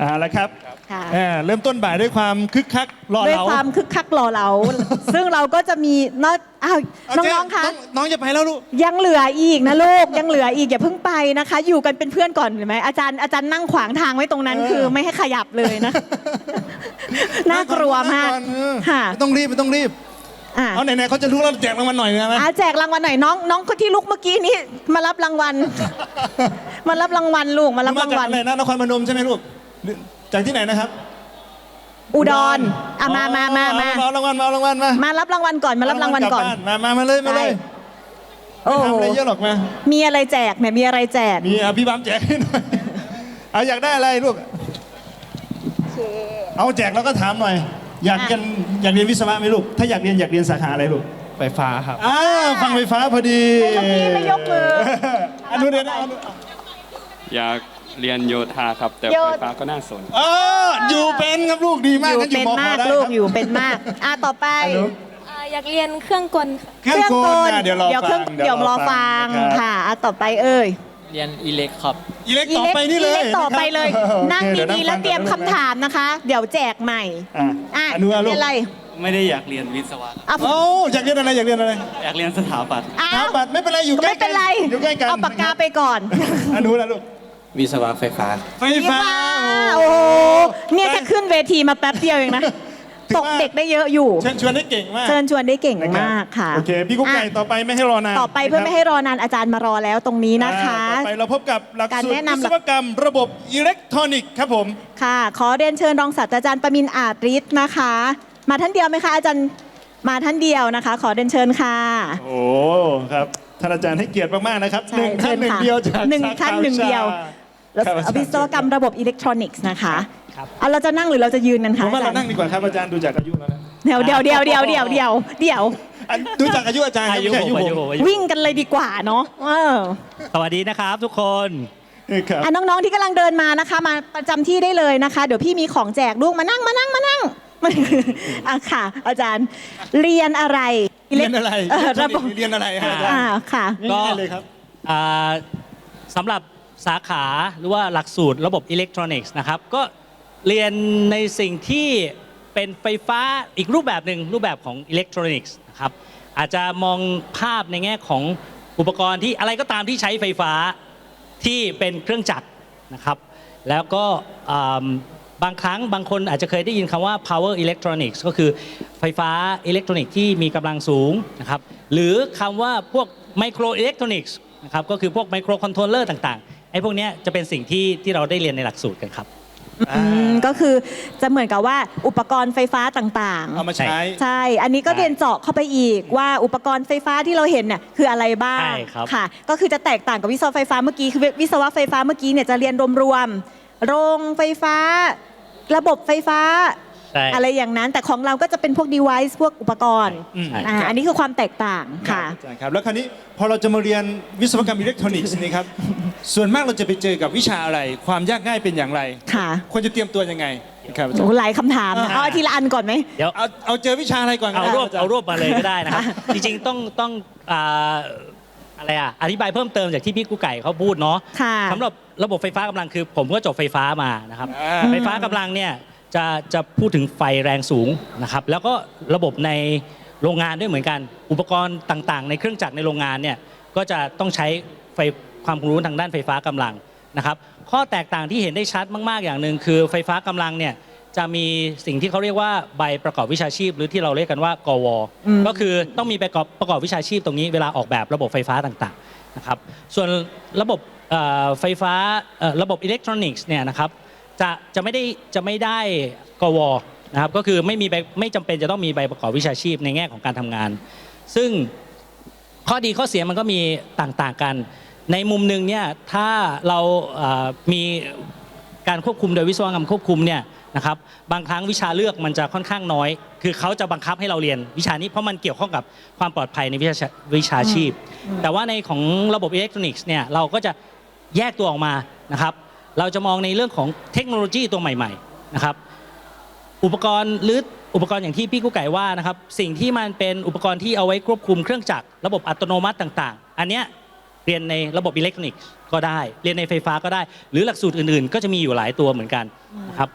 อ่าแล้วครับค่ะเอ่อเริ่มต้นบ่ายด้วยความคึกคักรอด้วยเราความคึกคักรอเรา ซึ่งเราก็จะมีนอกอ้าวเาเจ๊น้องๆคะน้องจะไปแล้วลูก ยังเหลืออีกนะลูกยังเหลืออีกอย่าเพิ่งไปนะคะ อยู่กันเป็นเพื่อนก่อนเห็นไหมอาจารย์อาจารย์นั่งขวางทางไว้ตรงนั้น เออ คือไม่ให้ขยับเลยนะ น่ากลัวมากนั่งอนเออค่ะไม่ต้องรีบไม่ต้องรีบ อะเอาไหนๆเขาจะรู้แล้วแจกรางวัลหน่อยนะไหม อะแจกรางวัลหน่อยน้องน้องคนที่ลุกเมื่อกี้นี้มารับรางวัล มารับรางวัลลูกมารับรางวัลมจกอะไรนะนครพนมใช่ไหมลูกหรือ จากที่ไหนนะครับอุดรอะมามามามาเอรางวัลมาเอารางวัลมามารับรางวัลก่อนมารับรางวัลก่อนกลับบ้มามามาเลยมาเลยโอ้ไม่โหทำอะไรเยอะหรอกมามีอะไรแจกเนี่ยมีอะไรแจกมีอะพี่บัมแจกให้หน่อยเอาอยากได้อะไรลูกเอาแจกแล้วก็ถามหน่อย อยากอะเรียนอยากเรียนวิศวะไหมลูก ถ้าอยากเรียนอยากเรียนสาขาอะไรลูกไฟฟ้าครับอ่าฟังไฟฟ้าพอดีเมื่อกี้ไม่ยกมืออันนู้นเดี๋ยวนะอันนู้นอยาก เรียนโยธาครับ แต่โยไฟฟ้าก็น่าสน เอออยู่เป็นครับลูกดีมากอยู่งั้นอยู่เป็นมขมากได้ลูกครับอยู่เป็นมากอะต่อไปอันนู้นอ่าอยากเรียนเครื่องกลค่ะเครื่องกลนะเดี๋ยวรอเดี๋ยวเคฟัรื่องงเดี๋ยวรอฟังนะครับค่ะอะต่อไปเอ้ยเรียนอิเล็กครับ อีเล็กต่อไปนี่เลยอีเล็กต่อไปเลยะครับนั่งโอเคดีๆแล้วเตรียมคำถามนะคะ เดี๋ยวแจกใหม่อะอะอันนู้นอะลูกเป็นไรไม่ได้อยากเรียนวิศวะอะโอ้อยากเรียนอะไรอยากเรียนอะไรอยากเรียนสถาปัตย์ อ้าถามวบัตรไม่เป็นไรอยู่ใกล้ไม่เป็นไร อยู่ใกล้กันเอาปากกาไปก่อนอันนู้นนะลูก วิศวะไฟฟ้า ไฟฟ้า โอ้โหเนี่ยแค่ขึ้นเวทีมาแป๊บเดียวเองนะ ถือตกว่าเด็กได้เยอะอยู่ เชิญชวนได้เก่งมากเชิญชวนได้เก่งนะครับมากค่ะ โอเคพี่กุ๊กไก่อะต่อไปไม่ให้รอนานต่อไปเพื่อไม่ให้รอนานอาจารย์มารอแล้วตรงนี้นะคะ อ่าต่อไปเราพบกับหลักการสูตรแนะนำ วิศวกรรม ระบบอิเล็กทรอนิกส์ครับผม ค่ะ ขอเรียนเชิญรองศาสตราจารย์ประมินอาจฤทธิ์นะคะ มาท่านเดียวไหมคะอาจารย์มาท่านเดียวนะคะ ขอเรียนเชิญค่ะ โอ้ครับท่านอาจารย์ให้เกียรติมากๆนะครับใช่หนึ่งท่านหนึ่งเชิญค่ะเดียวจากหนึ่งสขท่านหนึ่งเดียว วิชาครับอาจารย์วิศวกรรมระบบอิเล็กทรอนิกส์นะคะเอาเราจะนั่งหรือเราจะยืนกันผคะมว่าอาเราจารนั่งย์ดีกว่าครับอาจารย์ดูจากอายุแล้วนะเดี๋ยวเดี๋ยวเดี๋ยวเดี๋ยวเดี๋ยวเดี๋ยวเดี๋ยว อันดูจากอายุอาจารย์ครับอายุไม่ใช่ผมอายุผมอายุวิ่งกันเลยดีกว่าเนาะเออสวัสดีนะครับทุกคนนี่ครับอะน้องๆที่กำลังเดินมานะคะ มาประจำที่ได้เลยนะคะ เดี๋ยวพี่มีของแจกลูกมานั่งมานั่งมานั่งอะค่ะ อาจารย์เรียนอะไรเรียนอะไรเออระบบเรียนอะไรฮะอาจารอ่าย์ค่ะ ง่ายๆเลยครับ อ่าสำหรับ สาขาหรือว่าหลักสูตรระบบอิเล็กทรอนิกส์นะครับก็เรียนในสิ่งที่เป็นไฟฟ้าอีกรูปแบบหนึ่งรูปแบบของอิเล็กทรอนิกส์นะครับอาจจะมองภาพในแง่ของอุปกรณ์ที่อะไรก็ตามที่ใช้ไฟฟ้าที่เป็นเครื่องจักรนะครับ แล้วก็บางครั้งบางคนอาจจะเคยได้ยินคำว่า power electronics ก็คือไฟฟ้าอิเล็กทรอนิกส์ที่มีกำลังสูงนะครับหรือคำว่าพวก micro electronics นะครับก็คือพวก micro controller ต่างๆ ไอ้พวกเนี้ยจะเป็นสิ่งที่ที่เราได้เรียนในหลักสูตรกันครับ อืมก็คือจะเหมือนกับว่าอุปกรณ์ไฟฟ้าต่างเอามาใช้ ๆ ใช่ อันนี้ก็ใช่เรียนเจาะเข้าไปอีกว่าอุปกรณ์ไฟฟ้าที่เราเห็นเนี่ยคืออะไรบ้างใช่ครับ ค่ะ ก็คือจะแตกต่างกับวิศวะไฟฟ้าเมื่อกี้คือวิศวะไฟฟ้าเมื่อกี้เนี่ยจะเรียนรวมๆโรงไฟฟ้า ระบบไฟฟ้า ใช่อะไรอย่างนั้นแต่ของเราก็จะเป็นพวก device พวกอุปกรณ์อืม อ่าอันนี้คือความแตกต่างค่ะ อาจารย์ครับแล้วคราวนี้พอเราจะมาเรียนวิศวกรรมอิเล็กทรอนิกส์นี่ครับ ส่วนมากเราจะไปเจอกับวิชาอะไร ความยากง่ายเป็นอย่างไรค่ะ ควรจะเตรียมตัวยังไงครับอาจารโอ้ย์ หลายคำถามนะเอาทีละอันก่อนไหม เดี๋ยวเอาเอาเจอวิชาอะไรก่อนเอารวบคบเอารวบมาเลยก็ได้นะครับ จริงๆต้องต้องอ่าอะไรอะอธิบายเพิ่มเติมจากที่พี่กุ๊กไก่เขาพูดเนาะค่ะ สำหรับระบบไฟฟ้ากำลังคือ ผมก็จบไฟฟ้ามานะครับ อ่า ไฟฟ้ากำลังเนี่ย จะจะพูดถึงไฟแรงสูงนะครับ แล้วก็ระบบในโรงงานด้วยเหมือนกัน อุปกรณ์ต่างๆ ในเครื่องจักรในโรงงานเนี่ยก็จะต้องใช้ไฟความรู้ทางด้านไฟฟ้ากำลังนะครับ ข้อแตกต่างที่เห็นได้ชัดมากๆอย่างหนึ่งคือไฟฟ้ากำลังเนี่ยจะมีสิ่งที่เขาเรียกว่าใบประกอบวิชาชีพ หรือที่เราเรียกกันว่ากวอืมก็คือต้องมีใบประกอบประกอบวิชาชีพตรงนี้เวลาออกแบบระบบไฟฟ้าต่างๆนะครับ ส่วนระบบเอ่อไฟฟ้าเอ่อระบบอิเล็กทรอนิกส์เนี่ยนะครับ จะจะไม่ได้จะไม่ได้กวนะครับก็คือไม่มีใบไม่จำเป็นจะต้องมีใบประกอบวิชาชีพในแง่ของการทำงาน ซึ่งข้อดีข้อเสียมันก็มีต่างๆกัน ในมุมหนึ่งเนี่ยถ้าเราเอ่อมีการควบคุมโดยวิศวกรรมควบคุมเนี่ยนะครับบางครั้งวิชาเลือกมันจะค่อนข้างน้อย คือเขาจะบังคับให้เราเรียนวิชานี้เพราะมันเกี่ยวข้องกับความปลอดภัยในวิชาวิชาชีพ แต่ว่าในของระบบอิเล็กทรอนิกส์เนี่ยเราก็จะแยกตัวออกมานะครับ เราจะมองในเรื่องของเทคโนโลยีตัวใหม่ๆนะครับอุปกรณ์หรืออุปกรณ์อย่างที่พี่กุ๊กไก่ว่านะครับสิ่งที่มันเป็นอุปกรณ์ที่เอาไว้ควบคุมเครื่องจักรระบบอัตโนมัติต่าง ๆ อันเนี้ยเรียนในระบบอิเล็กทรอนิกส์ก็ได้ เรียนในไฟฟ้าก็ได้ หรือหลักสูตรอื่นๆ ก็จะมีอยู่หลายตัวเหมือนกันนะครับ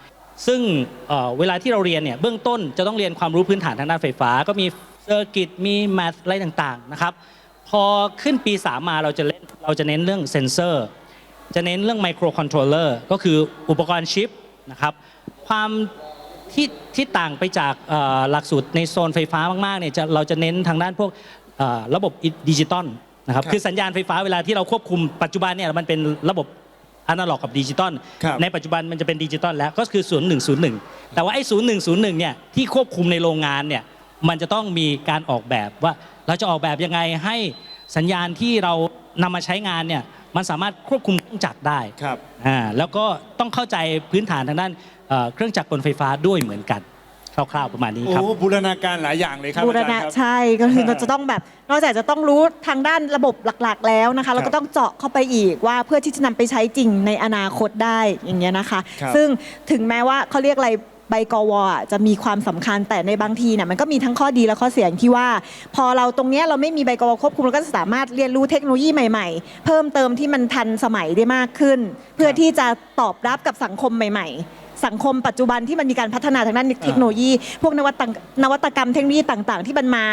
ซึ่งเอ่อเวลาที่เราเรียนเนี่ยเบื้องต้นจะต้องเรียนความรู้พื้นฐานทางด้านไฟฟ้า ก็มีเซอร์กิตมีแมทอะไรต่างๆนะครับพอขึ้นปี 3 มาเราจะเล่นเราจะเน้นเรื่องเซนเซอร์ จะเน้นเรื่องไมโครคอนโทรลเลอร์ก็คืออุปกรณ์ชิปนะครับความที่ที่ต่างไปจากเอ่อหลักสูตรในโซนไฟฟ้ามากๆเนี่ยจะเราจะเน้นทางด้านพวกเอ่อระบบดิจิตอลนะครับครับคือสัญญาณไฟฟ้าเวลาที่เราควบคุมปัจจุบันเนี่ยมันเป็นระบบอนาล็อกกับดิจิตอลครับในปัจจุบันมันจะเป็นดิจิตอลแล้วก็คือ 0101 แต่ว่าไอ้ 0101 เนี่ยที่ควบคุมในโรงงานเนี่ยมันจะต้องมีการออกแบบว่าเราจะออกแบบยังไงให้สัญญาณที่เรานำมาใช้งานเนี่ย มันสามารถควบคุมเครื่องจักรได้ครับอ่าแล้วก็ต้องเข้าใจพื้นฐานทางด้านเอ่อเครื่องจักรกลไฟฟ้าด้วยเหมือนกันคร่าวๆประมาณนี้โอ้ครับบูรณาการหลายอย่างเลยครับบูรอาณะจารย์ครับใช่ก็คือเราจะต้องแบบนอกจากจะต้องรู้ทางด้านระบบหลักๆ แล้วนะคะเราก็ต้องเจาะเข้าไปอีกว่าเพื่อที่จะนำไปใช้จริงในอนาคตได้อย่างเงี้ยนะคะ ครับ ซึ่งถึงแม้ว่าเขาเรียกอะไร ใบกวอะจะมีความสำคัญแต่ในบางทีเนี่ยมันก็มีทั้งข้อดีและข้อเสียอย่างที่ว่า พอเราตรงเนี้ยเราไม่มีใบกวควบคุมเราก็จะสามารถเรียนรู้เทคโนโลยีใหม่ๆ เพิ่มเติมที่มันทันสมัยได้มากขึ้น เพื่อที่จะตอบรับกับสังคมใหม่ ๆสังคมปัจจุบันที่มันมีการพัฒนาทางด้านเทคโนโลยี พวกนวัตนวัตกรรมเทคโนโลยีต่าง ๆ ที่มันมา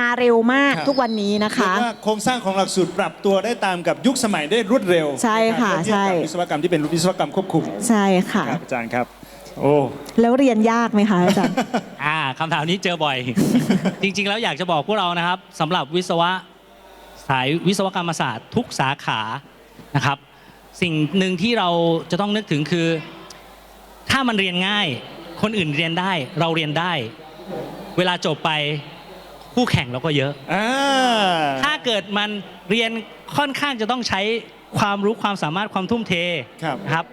มาเร็วมากครับทุกวันนี้นะเรียคะกว่าโครงสร้างของหลักสูตรปรับตัวได้ตามกับยุคสมัยได้รวดเร็ว ใช่ค่ะนรับเทียบกับใช่วิศวกรรมที่เป็นวิศวกรรมควบคุม ใช่ค่ะครับอาจารย์ครับ โอ้ แล้วเรียนยากไหมคะอาจารย์ อ่าคำถามนี้เจอบ่อย จริง ๆ แล้วอยากจะบอกพวกเรานะครับสำหรับวิศวะสายวิศวกรรมศาสตร์ทุกสาขานะครับ สิ่งหนึ่งที่เราจะต้องนึกถึงคือ ถ้ามันเรียนง่าย คนอื่นเรียนได้ เราเรียนได้ เวลาจบไปคู่แข่งเราก็เยอะ อ่า ถ้าเกิดมันเรียนค่อนข้างจะต้องใช้ความรู้ความสามารถความทุ่มเทครับ นะครับ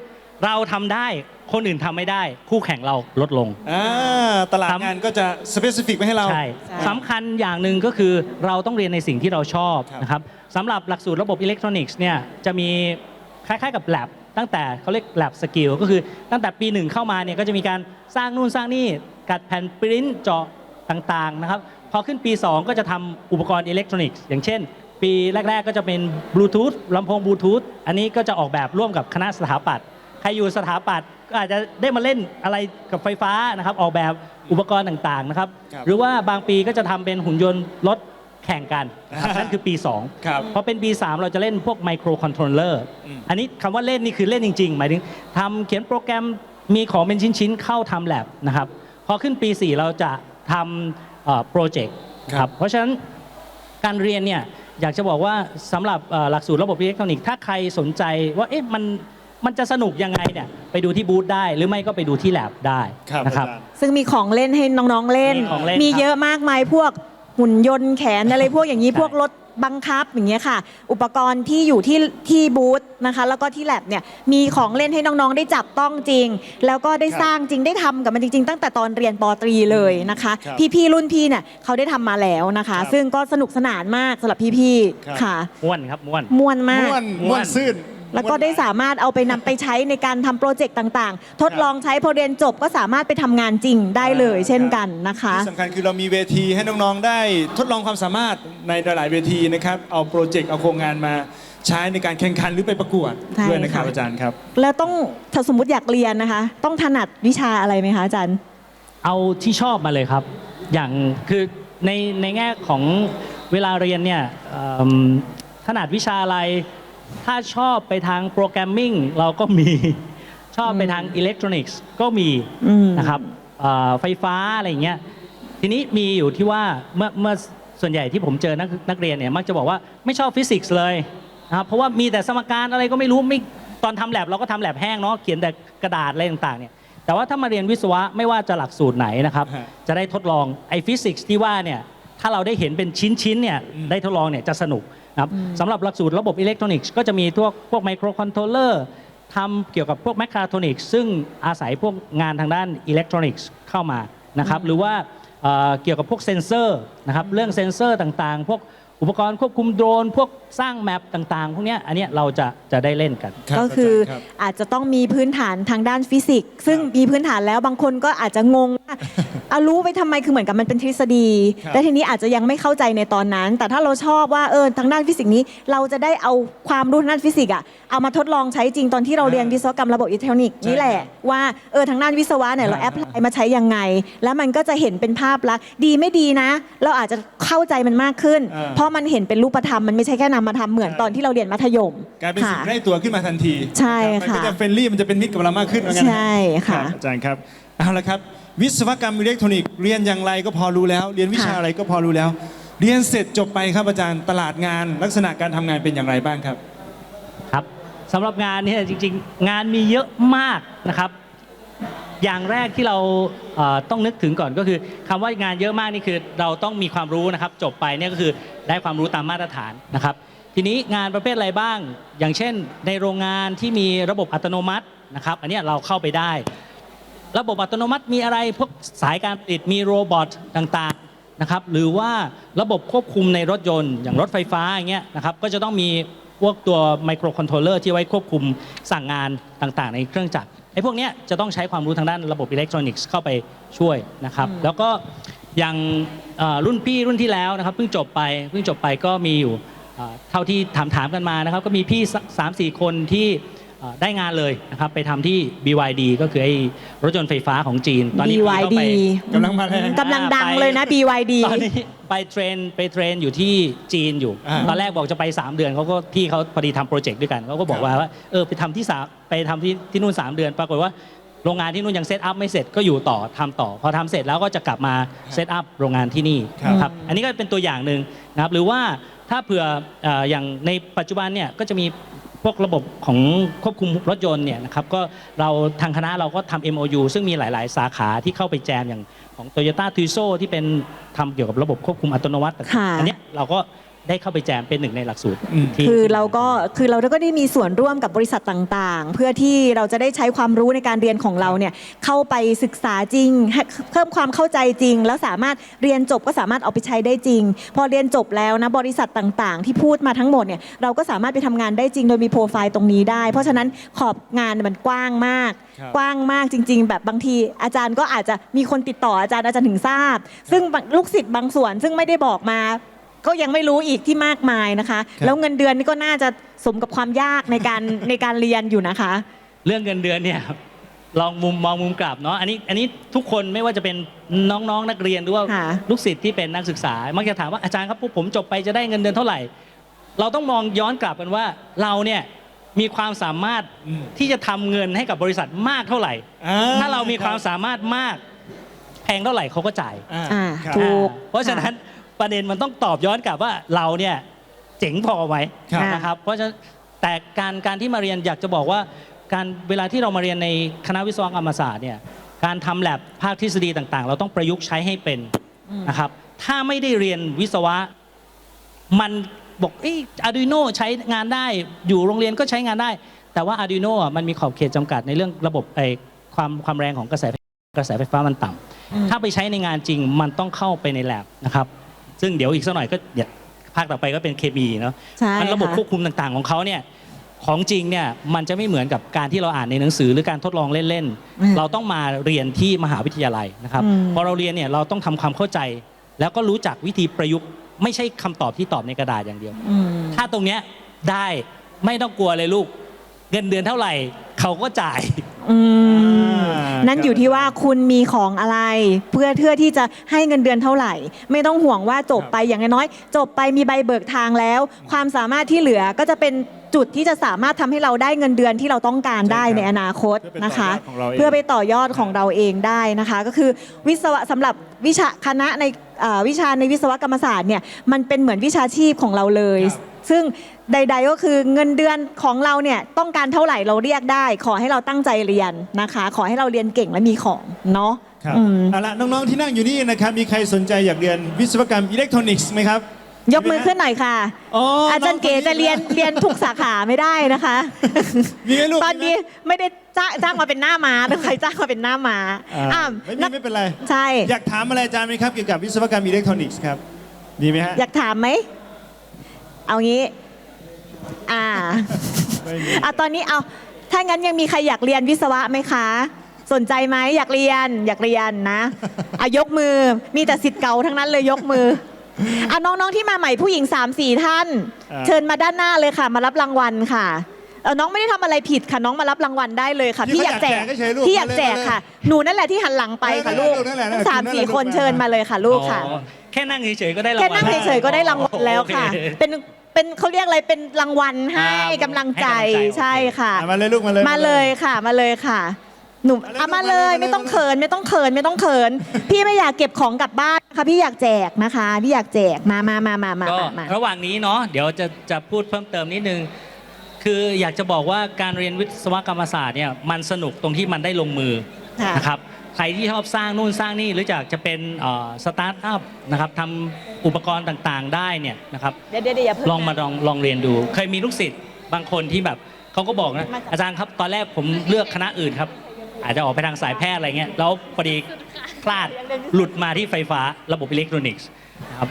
เราทำได้ คนอื่นทำไม่ได้ คู่แข่งเราลดลง อ่าตลาดครับงานก็จะสเปซิฟิกไว้ให้เรา ใช่ใช่ สำคัญอย่างหนึ่งก็คือเราต้องเรียนในสิ่งที่เราชอบครับ นะครับสำหรับหลักสูตรระบบอิเล็กทรอนิกส์เนี่ยจะมีคล้ายๆกับ lab ตั้งแต่เขาเรียก lab skill ก็คือตั้งแต่ปีหนึ่งเข้ามาเนี่ยก็จะมีการสร้างนู่นสร้างนี่กัดแผ่นปริ้นเจาะต่างๆนะครับพอขึ้นปี 2 ก็จะทำอุปกรณ์อิเล็กทรอนิกส์อย่างเช่น ปีแรก ๆ ก็จะเป็นบลูทูธลำโพงบลูทูธอันนี้ก็จะออกแบบร่วมกับคณะสถาปัตย์ ใครอยู่สถาปัตย์ก็อาจจะได้มาเล่นอะไรกับไฟฟ้านะครับ ออกแบบอุปกรณ์ต่างๆนะครับ ครับหรือว่าบางปีก็จะทำเป็นหุ่นยนต์รถแข่งกันนะครับ นั่นคือปี 2 ครับพอเป็นปี 3 เราจะเล่นพวกไมโครคอนโทรลเลอร์อืม อันนี้คำว่าเล่นนี่คือเล่นจริง ๆ หมายถึงทำเขียนโปรแกรมมีของเป็นชิ้น ๆ เข้าทำแลบนะครับ พอขึ้นปี 4 เราจะทำโปรเจกต์ครับเพราะฉะนั้น การเรียนเนี่ยอยากจะบอกว่าสำหรับเอ่อหลักสูตรระบบอิเล็กทรอนิกส์ถ้าใครสนใจว่าเอ๊ะมัน มันจะสนุกยังไงเนี่ยไปดูที่บูธได้หรือไม่ก็ไปดูที่แลบได้ครับนะครับ อาจารย์ ซึ่งมีของเล่นให้น้องๆเล่น มีของเล่นมีครับเยอะมากมายพวกหุ่นยนต์แขนอะไรพวกอย่างนี้ใช่ พวกรถบังคับอย่างเงี้ยค่ะ อุปกรณ์ที่อยู่ที่ที่บูธนะคะ แล้วก็ที่แลบเนี่ยมีของเล่นให้น้องๆได้จับต้องจริง แล้วก็ได้ครับสร้างจริงได้ทำกับมันจริง ๆ ตั้งแต่ตอนเรียนปตรีเลยนะคะ ครับพี่ๆรุ่นพี่เนี่ยเขาได้ทำมาแล้วนะคะ ครับซึ่งก็สนุกสนานมากสำหรับพี่ครับ ๆค่ะม้วนครับม้วน ม่วนมาก ม่วนม่วนซื่น แล้วก็ได้สามารถเอาไปนำไปใช้ในการทำโปรเจกต์ต่างๆ ทดลองใช้พอเรียนจบก็สามารถไปทำงานจริงได้เลยอ่าเช่นกันนะคะ ที่สำคัญคือเรามีเวทีให้น้องๆได้ทดลองความสามารถในหลายๆเวทีนะครับ เอาโปรเจกต์เอาโครงงานมาใช้ในการแข่งขันหรือไปประกวดใช่ด้วยนะครับค่ะ อาจารย์ครับ แล้วต้องถ้าสมมติอยากเรียนนะคะ ต้องถนัดวิชาอะไรไหมคะอาจารย์ เอาที่ชอบมาเลยครับ อย่างคือในในแง่ของเวลาเรียนเนี่ยเอิ่มถนัดวิชาอะไร ถ้าชอบไปทางโปรแกรมมิ่งเราก็มีชอบไปทางอิเล็กทรอนิกส์ก็มีอืมนะครับเอ่อไฟฟ้าอะไรอย่างเงี้ยทีนี้มีอยู่ที่ว่าเมื่อเมื่อส่วนใหญ่ที่ผมเจอนักนักเรียนเนี่ยมักจะบอกว่าไม่ชอบฟิสิกส์เลยนะครับเพราะว่ามีแต่สมการอะไรก็ไม่รู้ไม่ตอนทำแลบเราก็ทำแลบแห้งเนาะเขียนแต่กระดาษอะไรต่างๆเนี่ยแต่ว่าถ้ามาเรียนวิศวะไม่ว่าจะหลักสูตรไหนนะครับฮะจะได้ทดลองไอ้ฟิสิกส์ที่ว่าเนี่ยถ้าเราได้เห็นเป็นชิ้นๆเนี่ยได้ทดลองเนี่ยจะสนุก นะครับสำหรับหลักสูตรระบบอิเล็กทรอนิกส์ก็จะมีพวกพวกไมโครคอนโทรลเลอร์ทำเกี่ยวกับพวกแมคคาโทนิกส์ซึ่งอาศัยพวกงานทางด้านอิเล็กทรอนิกส์เข้ามานะครับหรือว่าเอ่อเกี่ยวกับพวกเซนเซอร์นะครับเรื่องเซนเซอร์ต่างๆ พวก อุปกรณ์ควบคุมโดรน พวกสร้างแมปต่างๆ พวกเนี้ยอันเนี้ยเราจะจะได้เล่นกัน รับก็คืออาจารย์ครับ อาจจะต้องมีพื้นฐานทางด้านฟิสิกส์ซึ่งครับมีพื้นฐานแล้วบางคนก็อาจจะงงว่าอะรู้ไปทำไมคือเหมือนกับมันเป็นทฤษฎี ครับ และทีนี้อาจจะยังไม่เข้าใจในตอนนั้น แต่ถ้าเราชอบว่าเออทางด้านฟิสิกส์นี้ เราจะได้เอาความรู้ทางด้านฟิสิกส์อะเอามาทดลองใช้จริงตอนที่เราเรียนวิศวกรรมระบบอิเล็กทรอนิกส์นี่แหละว่าเออทางด้านวิศวะเนี่ยเราแอพพลายมาใช้ยังไง แล้วมันก็จะเห็นเป็นภาพลักษณ์ดีไม่ดีนะ เราอาจจะเข้าใจมันมากขึ้น อ่า เพราะมันเห็นเป็นรูปธรรมมันไม่ใช่แค่นามธรรมเหมือนใช่ตอนที่เราเรียนมัธยมกลายเป็นสิ่งค่ะใกล้ตัวขึ้นมาทันทีใช่รับมันก็ค่ะจะเฟรนลี่มันจะเป็นมิตรกับเรามากขึ้นเหมือนกันนะใช่ค่ะรับอาจารย์ครับเอาละครับ วิศวกรรมอิเล็กทรอนิกส์เรียนอย่างไรก็พอรู้แล้ว เรียนวิชาค่ะอะไรก็พอรู้แล้ว เรียนเสร็จจบไปครับอาจารย์ตลาดงาน ลักษณะการทำงานเป็นอย่างไรบ้างครับครับสำหรับงานเนี่ยจริง ๆ งานมีเยอะมากนะครับ อย่างแรกที่เราเอ่อต้องนึกถึงก่อนก็คือคำว่างานเยอะมากนี่คือเราต้องมีความรู้นะครับ จบไปเนี่ยก็คือได้ความรู้ตามมาตรฐานนะครับ ทีนี้งานประเภทอะไรบ้าง อย่างเช่น ในโรงงานที่มีระบบอัตโนมัตินะครับ อันเนี้ยเราเข้าไปได้ ระบบอัตโนมัติมีอะไรพวกสายการผลิตมีโรบอทต่างๆนะครับหรือว่าระบบควบคุมในรถยนต์ อย่างรถไฟฟ้าอย่างเงี้ยนะครับก็จะต้องมีพวกตัวไมโครคอนโทรลเลอร์ที่ไว้ควบคุมสั่งงานต่างๆ ในเครื่องจักร ไอ้พวกเนี้ยจะต้องใช้ความรู้ทางด้านระบบอิเล็กทรอนิกส์เข้าไปช่วยนะครับ แล้วก็อย่างเอ่อรุ่นพี่รุ่นที่แล้วนะครับเพิ่งจบไปเพิ่งจบไปก็มีอยู่เอ่อเท่าที่ถามถามๆกันมานะครับ ก็มีพี่สามสี่คนที่เอ่อ ได้งานเลยนะครับไปทำที่ BYD ก็คือไอ้รถยนต์ไฟฟ้าของจีน ตอนนี้พี่ก็ BYD ไปกำลังมาแรง กำลังดังไปเลยนะ BYD ตอนนี้ไปเทรนไปเทรนอยู่ที่จีนอยู่ อ่าตอนแรกบอกจะไป 3 เดือนเขาก็พี่เขาพอดีทำโปรเจกต์ด้วยกันเขาก็บอกว่าว่าเออไปทำที่สามไปทำที่ที่นู่น 3 เดือน ปรากฏว่าโรงงานที่นู่นยังเซตอัพไม่เสร็จก็อยู่ต่อทำต่อ พอทำเสร็จแล้วก็จะกลับมาเซตอัพโรงงานที่นี่ครับนะครับอันนี้ก็เป็นตัวอย่างหนึ่งนะครับหรือว่าถ้าเผื่อเอ่ออย่างในปัจจุบันเนี่ยก็จะมี พวกระบบของควบคุมรถยนต์เนี่ยนะครับก็เราทางคณะเราก็ทำ MOU ซึ่งมีหลาย ๆ สาขาที่เข้าไปแจมอย่างของ Toyota t u s o ที่เป็นทำเกี่ยวกับระบบควบคุมอัตโนมัติต่างค่ะๆอันเนี้ยเราก็ ได้เข้าไปแจมเป็นหนึ่งในหลักสูตรอืมที่ คือเราก็คือเราก็ได้มีส่วนร่วมกับบริษัทต่างๆ เพื่อที่เราจะได้ใช้ความรู้ในการเรียนของเราเนี่ยเข้าไปศึกษาจริงให้เพิ่มความเข้าใจจริง แล้วสามารถเรียนจบก็สามารถเอาไปใช้ได้จริง พอเรียนจบแล้วนะบริษัทต่างๆ ที่พูดมาทั้งหมดเนี่ยเราก็สามารถไปทำงานได้จริงโดยมีโปรไฟล์ตรงนี้ได้ เพราะฉะนั้นขอบงานมันกว้างมากครับกว้างมากจริง ๆ แบบบางที อาจารย์ก็อาจจะมีคนติดต่ออาจารย์อาจารย์ถึงทราบ ซึ่งบางลูกศิษย์บางส่วนซึ่งไม่ได้บอกมา ก็ยังไม่รู้อีกที่มากมายนะคะครับแล้วเงินเดือนนี่ก็น่าจะสมกับความยากในการ ในการเรียนอยู่นะคะ เรื่องเงินเดือนเนี่ยลองมุมมองมุมกลับเนาะอันนี้อันนี้ทุกคนไม่ว่าจะเป็นน้องๆนักเรียนหรือว่าค่ะ ลูกศิษย์ที่เป็นนักศึกษา มักจะถามว่าอาจารย์ครับพวกผมจบไปจะได้เงินเดือนเท่าไหร่ เราต้องมองย้อนกลับกันว่าเราเนี่ยมีความสามารถอืมที่จะทำเงินให้กับบริษัทมากเท่าไหร่ อ่ถ้าเรามีความสามารถมากแพงเท่าไหร่เขาก็จ่ายอ่า อ่า ครับ ถูก เพราะฉะนั้น ประเด็นมันต้องตอบย้อนกลับว่าเราเนี่ยเจ๋งพอไหมครับนะครับ เพราะฉะนั้นแต่การการที่มาเรียนอยากจะบอกว่า การเวลาที่เรามาเรียนในคณะวิศวกรรมศาสตร์เนี่ยการทำแลบภาคทฤษฎีต่าง ๆ เราต้องประยุกต์ใช้ให้เป็นนะครับ ถ้าไม่ได้เรียนวิศวะ มันบอกเอ้ Arduino ใช้งานได้ อยู่โรงเรียนก็ใช้งานได้ แต่ว่า Arduino อะมันมีขอบเขตจำกัดในเรื่องระบบไอ้ความความแรงของกระแสไฟกระแสไฟฟ้ามันต่ำถ้าไปใช้ในงานจริงมันต้องเข้าไปในแลบนะครับ ซึ่งเดี๋ยวอีกสักหน่อยก็เดี๋ยวภาคต่อไปก็เป็นเคมีเนาะใช่มันระบบค่ะ ควบคุมต่างๆของเขาเนี่ยของจริงเนี่ยมันจะไม่เหมือนกับการที่เราอ่านในหนังสือหรือการทดลองเล่นอืมๆเราต้องมาเรียนที่มหาวิทยาลัยนะครับอืม พอเราเรียนเนี่ยเราต้องทำความเข้าใจ แล้วก็รู้จักวิธีประยุกต์ ไม่ใช่คำตอบที่ตอบในกระดาษอย่างเดียว อืม ถ้าตรงเนี้ยได้ไม่ต้องกลัวเลยลูก เงินเดือนเท่าไหร่ เขาก็จ่าย อืมอ่านั่นอยู่ที่ว่าคุณมีของอะไร เพื่อเพื่อที่จะให้เงินเดือนเท่าไหร่ ไม่ต้องห่วงว่าจบไปอย่างน้อยๆจบไปมีใบเบิกทางแล้ว ความสามารถที่เหลือก็จะเป็นจุดที่จะสามารถทำให้เราได้เงินเดือนที่เราต้องการได้ใช่ครับในอนาคตนะคะ เพื่อไปต่อยอดของเราเองเพื่อไปต่อยอดของเราเองได้นะคะ ก็คือวิศวะสำหรับวิชาคณะในเอ่อวิชาในวิศวกรรมศาสตร์เนี่ยมันเป็นเหมือนวิชาชีพของเราเลย ครับ ซึ่งใด ๆ ก็คือเงินเดือนของเราเนี่ยต้องการเท่าไหร่เราเรียกได้ ขอให้เราตั้งใจเรียนนะคะ ขอให้เราเรียนเก่งและมีของเนาะครับอืม เอาละน้องๆที่นั่งอยู่นี่นะครับมีใครสนใจอยากเรียนวิศวกรรมอิเล็กทรอนิกส์ไหมครับ ยกมือขึ้นหน่อยค่ะ อ๋ออาจารย์เก๋จะเรียนเรียนทุกสาขาไม่ได้นะคะ มีไหมลูกตอนนี้ไม่ได้จ้างจ้างมาเป็นหน้าม้าแต่ใครจ้างมาเป็นหน้าม้าอ่าอะไม่มีนัก ไม่เป็นไรใช่ อยากถามอะไรอาจารย์ไหมครับเกี่ยวกับวิศวกรรมอิเล็กทรอนิกส์ครับมีไหมฮะอยากถามไหม เอางี้ อ่า ไม่มีอะตอนนี้เอา ถ้างั้นยังมีใครอยากเรียนวิศวะไหมคะ สนใจไหมอยากเรียนอยากเรียนนะอะยกมือ มีแต่สิทธิ์เก่าทั้งนั้นเลยยกมือ อะน้องๆที่มาใหม่ผู้หญิง3 4ท่าน อ่า เชิญมาด้านหน้าเลยค่ะ มารับรางวัลค่ะเออน้องไม่ได้ทำอะไรผิดค่ะ น้องมารับรางวัลได้เลยค่ะพี่พี่อยากแจกเขาอยากแจกเฉยๆลูกพี่อยากมาเลยแจกมาเลยค่ะ หนูนั่นแหละที่หันหลังไปค่ะลูกนั่นแหละนั่นแหละสามนั่นแหละสี่ลูกคนมาเชิญมาเลยค่ะ ลูกค่ะ อ๋อแค่นั่งเฉยๆก็ได้รางแค่วัลนั่งเฉยๆก็ได้รางวัลแล้วค่ะ โอเเป็นเป็นเขาเรียกอะไรเป็นรางวัลให้อ่ากำลังใจให้กำลังใจ ใช่ค่ะ อะมาเลยลูกมาเลย มาเลยค่ะมาเลยค่ะ หนุ่มมาเลยเอามามาเลเลยยไม่ต้องมาเลยเขินไม่ต้องเขินไม่ต้องเขิน พี่ไม่อยากเก็บของกลับบ้านนะ คะพี่อยากแจกนะคะพี่อยากแจกมามามามามาก็มามา ระหว่างนี้เนาะเดี๋ยวจะจะพูดเพิ่มเติมนิดนึง คืออยากจะบอกว่าการเรียนวิศวกรรมศาสตร์เนี่ยมันสนุกตรงที่มันได้ลงมือค่ะ นะครับใครที่ชอบสร้างนู่นสร้างนี่หรืออยากจะเป็นสตาร์ทอัพนะครับทำอุปกรณ์ต่างๆได้เนี่ยนะครับ เดี๋ยวเดี๋ยวเดี๋ยวอย่าเพิ่งลองมาลองลองเรียนดู เคยมีลูกศิษย์บางคนที่แบบเขาก็บอกนะมาจากอาจารย์ครับตอนแรกผมเลือกคณะอื่นครับ อาจจะออกไปทางสายแพทย์อะไรเงี้ยแล้วพอดีพลาดหลุดมาที่ไฟฟ้าระบบอิเล็กทรอนิกส์นะครับ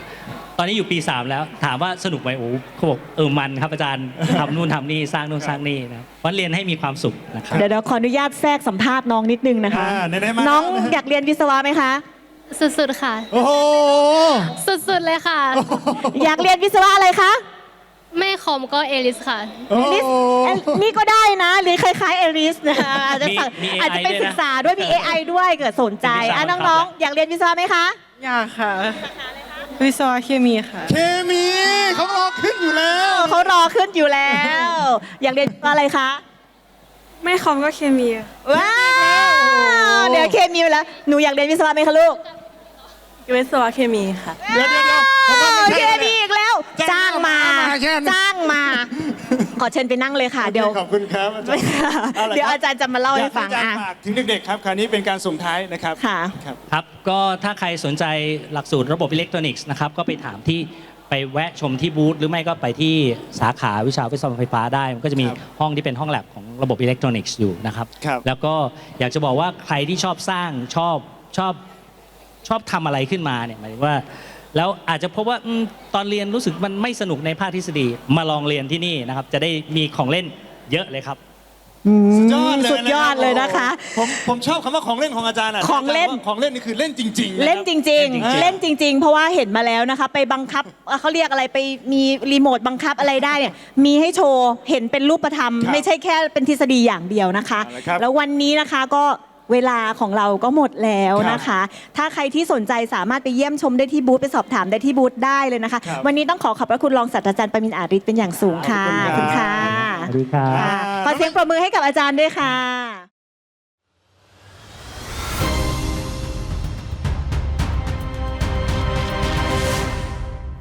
ตอนนี้อยู่ปี 3 แล้วถามว่าสนุกไหมโอ้เขาบอกเออมันครับอาจารย์ทำนู่นทำนี่สร้างนู่นสร้างนี่นะครับวันเรียนให้มีความสุขนะครับเดี๋ยวเดี๋ยวขออนุญาตแทรกสัมภาษณ์น้องนิดนึงนะคะ อ่าไหนๆมาน้องแล้วนะ อยากเรียนวิศวะไหมคะ สุดๆค่ะ โอ้โห สุดๆเลยค่ะ อยากเรียนวิศวะอะไรคะ ไม่คอมก็เอลิสค่ะโอ้เอโหลิสเอลนี่ก็ได้นะ หรือคล้ายๆเอลิสนะคะอาจจะมีสั่งมี AI อาจจะไปด้วยนะศึกษาด้วยมี AI ด้วยเกิดสนใจมีวิชาอะบังคับน้องแล้วๆอยากเรียนวิศวะไหมคะ อยากค่ะ วิศวะเคมีค่ะ เคมีเขารอขึ้นอยู่แล้ว เขารอขึ้นอยู่แล้ว อยากเรียนอะไรคะ ไม่คอมก็เคมีค่ะว้าวเดี๋ยวเคมีไปแล้ว หนูอยากเรียนวิศวะไหมคะลูก วิศวะเคมีค่ะ เดี๋ยวเดี๋ยวเดี๋ยวผม งมามามาแค่นั้นจ้างมา ขอเชิญไปนั่งเลยค่ะ เดี๋ยว ขอบคุณครับอาจารย์อาละเดี๋ยวคบอาจารย์จะมาเล่าให้ฟังอยกอาจารอะย์ฝากถึงเด็กๆครับ คราวนี้เป็นการส่งท้ายนะครับค่ะ ครับ ครับ ก็ถ้าใครสนใจหลักสูตรระบบอิเล็กทรอนิกส์นะครับ ก็ไปถามที่ไปแวะชมที่บูธหรือไม่ก็ไปที่สาขาวิชาวิศวกรรมไฟฟ้าได้ มันก็จะมีครับห้องที่เป็นห้องแลบของระบบอิเล็กทรอนิกส์อยู่นะครับ ครับ แล้วก็อยากจะบอกว่าใครที่ชอบสร้างชอบชอบชอบทำอะไรขึ้นมาเนี่ยหมายถึงว่า แล้วอาจจะพบว่าอมตอนเรียนรู้สึกมันไม่สนุกในภาคทฤษฎีมาลองเรียนที่นี่นะครับ จะได้มีของเล่นเยอะเลยครับ สุดยอดเลยสุดยอดเลยนะคะ ผมผมชอบคำว่าของเล่นของอาจารย์ะของเล่นาจารย์ว่าของเล่นนี่คือเล่นจริงๆะครับ เล่นจริง ๆ เล่นจริง ๆ เพราะว่าเห็นมาแล้วนะคะ ไปบังคับเอ่อเขาเรียกอะไรไปมีรีโมทบังคับอะไรได้เนี่ยมีให้โชว์เห็นเป็นรูปธรรม ครับไม่ใช่แค่เป็นทฤษฎีอย่างเดียวนะคะ เอาละครับ แล้ววันนี้นะคะก็ เวลาของเราก็หมดแล้วนะคะ ถ้าใครที่สนใจสามารถไปเยี่ยมชมได้ที่บูธไปสอบถามได้ที่บูธได้เลยนะคะ ครับ วันนี้ต้องขอขอบพระคุณรองศาสตราจารย์ปมินอาริศเป็นอย่างสูงค่ะขอบคุณครับค่ะ สวัสดีครับ ค่ะขอเสียงปรบมือให้กับอาจารย์ด้วยค่ะ